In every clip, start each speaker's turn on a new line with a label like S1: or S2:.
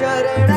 S1: ಶರಣ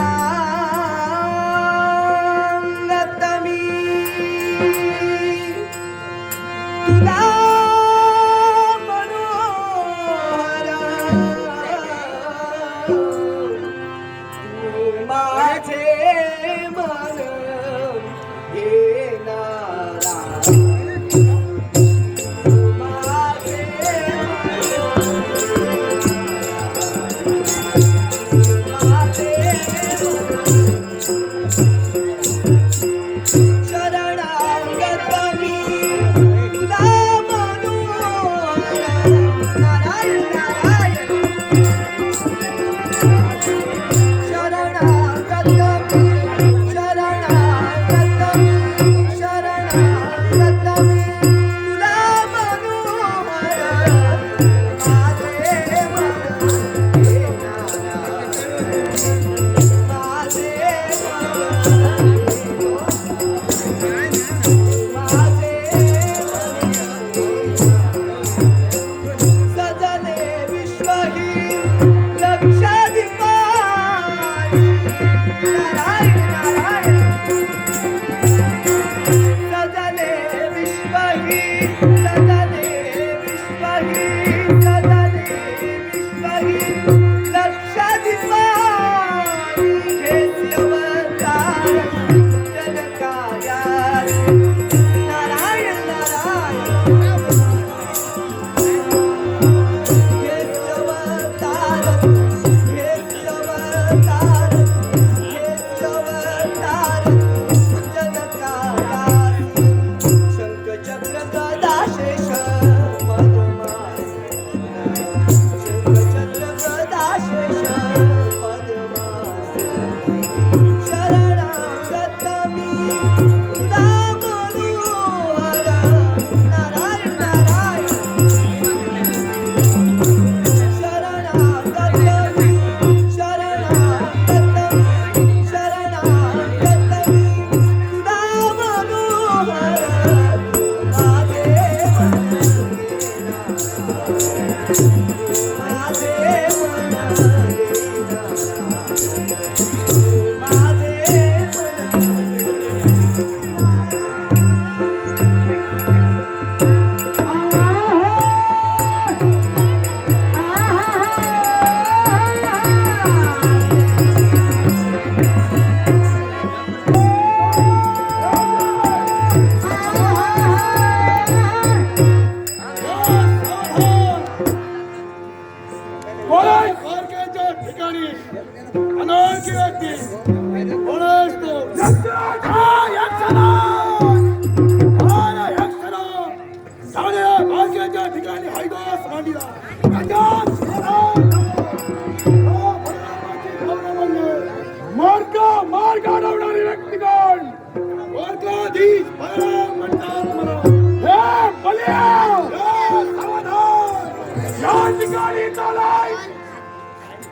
S1: গাড়ি চালাই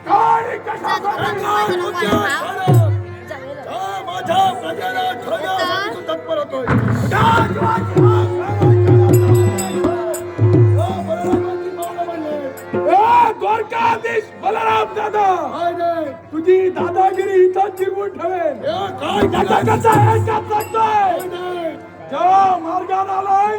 S1: গাড়ি माझ्या प्रजेला ठेवण्यासाठी तू तत्पर होतोय द्वारकाधीश बलराम दादा तुझी दादागिरी इथं चिरवून ठेवेल काय कसा कसा हे सांगतोय ज्या मार्गाला आलाय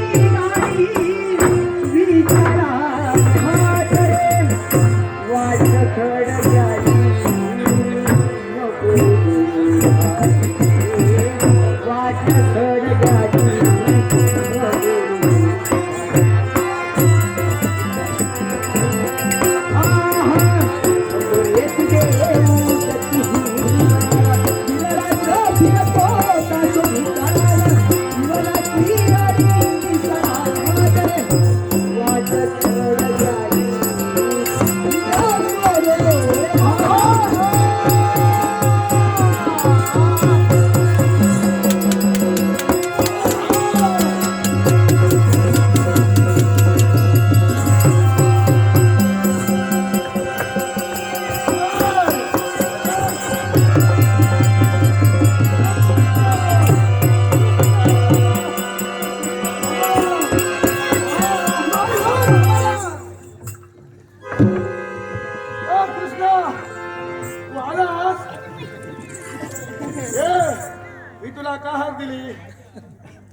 S1: मी तुला
S2: का हाक दिली?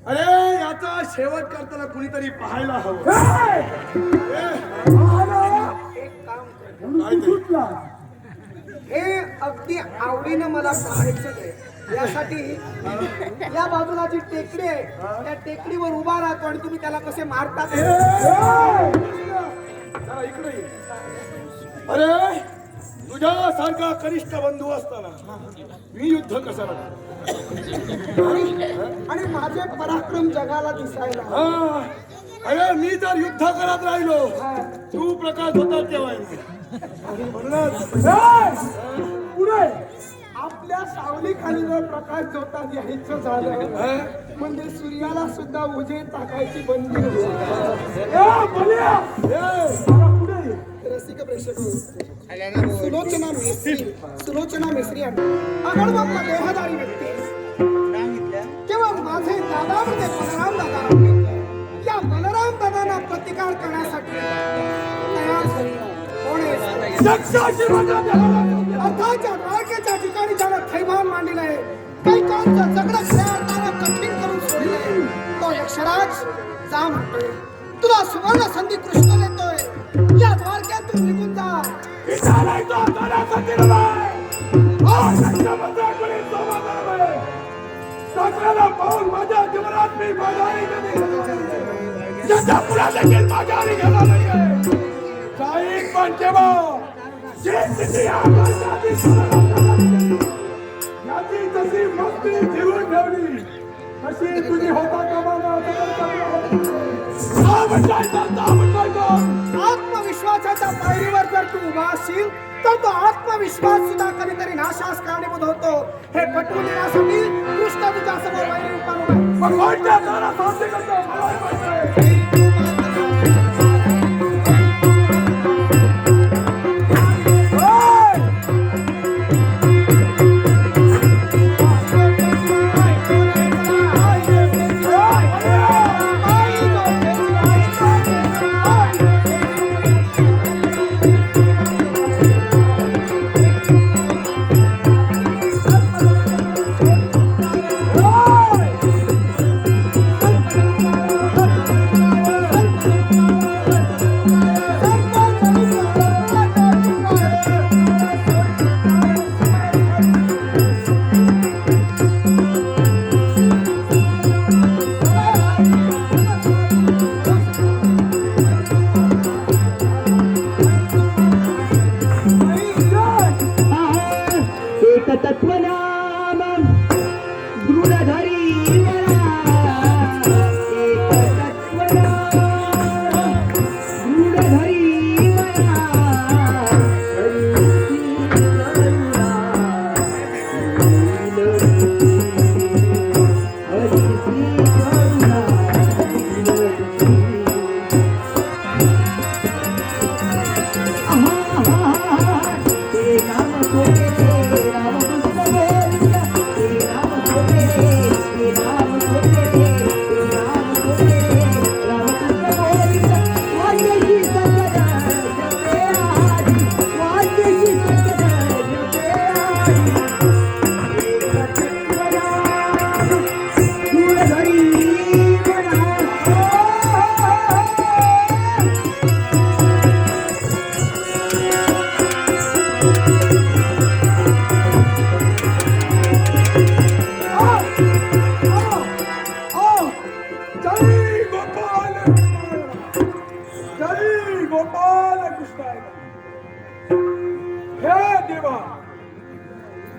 S2: अरे याचा शेवट करताना कुणीतरी पाहायला हवं.
S3: हे! अगदी आवडीनं मला पाहायचं आहे यासाठी या बाजूला जी टेकडी आहे त्या टेकडीवर उभा राहतो आणि तुम्ही त्याला कसे
S2: मारता तुझ्यासारखा कनिष्ठ बंधू असताना मी युद्ध कशाला करू?
S3: आणि माझे पराक्रम जगाला दिसायला
S2: हा. अरे मी जर युद्ध करत राहिलो तू प्रकाश होता तेव्हा म्हणूनच!
S4: पुढे
S3: आपल्या सावली खाली जर प्रकाश जोतात यायचं झालं? म्हणजे सूर्याला सुद्धा उजेड टाकायची बंदी होईल.
S4: ए, बलिया!
S2: ए,
S4: जरा पुढे.
S3: रसिक प्रेक्षक सुलोचना मिस्त्री सुलोचना मिस्त्री अगणवत्ता देहदारी व्यक्ती. तेव्हा माझे दादा म्हणजे बलराम दादा या बलराम दादांना प्रतिकार करण्यासाठी तयार झाली. अर्थाच्या द्वारकेच्या ठिकाणी त्यानं थैमान मांडलेलं आहे. काही काळचं जगणं खेळताना कठीण करून सोडले तो यक्षराज जा म्हणतोय तुला सुवर्ण संधी कृष्ण देतोय या द्वारकेतून निघून जा
S2: विचाराय तो करण्यासाठी नव्हे. हा यक्षामध्ये कोणी सोबत नव्हे. सगळ्याला पाहून माझ्या जीवनात मी माघारी कधी घेणार नाही. त्याच्या पुढे देखील माघारी घेणार नाहीये. जाईन पण केव्हा जे तिची आकाशाची याची जशी मस्ती ठेवून ठेवली तशी तुझी होता कामा
S3: आत्मविश्वासाच्या पायरीवर जर तू उभा असशील तर तो आत्मविश्वास सुद्धा कधीतरी नाशास कारणीभूत होतो हे पटवून देण्यासाठी कृष्ण तुझ्या समोर वैरी उभा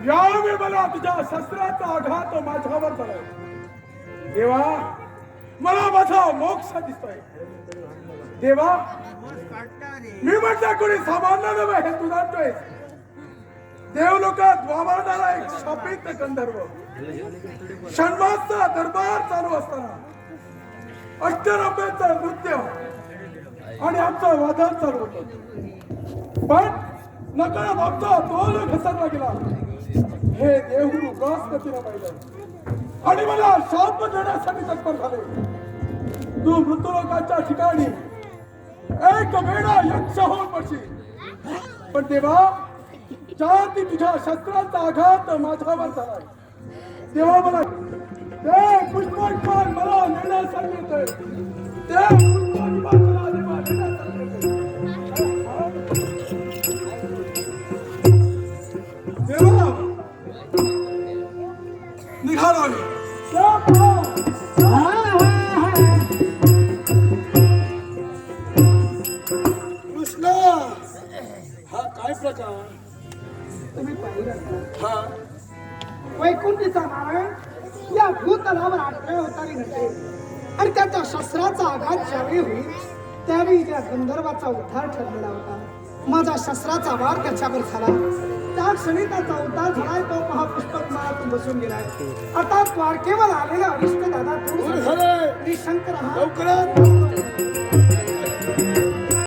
S2: यावेळी मला तुझ्या शस्त्राचा आघात माझ्यावर झाला देवा मला माझा मोक्ष दिसतोय. देवा मी म्हटलं कोणी सामान्य नव्हे हे तू जाणतोय. लोक वावरणारा एक शापित गंधर्व. षण्मासचा दरबार चालू असताना अष्टरंभेचं नृत्य आणि आमचं वादन चालू होत. पण नकळत आमचा तोल घसरला गेला. हे देहू ब्रहस्पतीनं पाहिलं आणि मला शांत देण्यासाठी तत्पर झाले. तू मृत्यूलोकाच्या ठिकाणी एक वेळा यक्ष होऊन पडशील. पण देवा ज्या ती तुझ्या शस्त्राचा आघात माझ्यावर झालाय. तेव्हा मला ते पुष्पक मला नेण्यासाठी येतोय ते दोन्ही बाजूला
S3: या भूतलावर आठवे होताना नसे आणि त्याच्या शस्त्राचा आघात ज्यावेळी होईल त्यावेळी त्या गंधर्वाचा उद्धार ठरलेला होता. माझा शस्त्राचा वार त्याच्यावर झाला. त्या क्षणी त्याचा उद्धार झालाय तो महापुष्पक मनातून बसून गेलाय. आता द्वारकेवर आलेला अरिष्ट दादा तू शंकर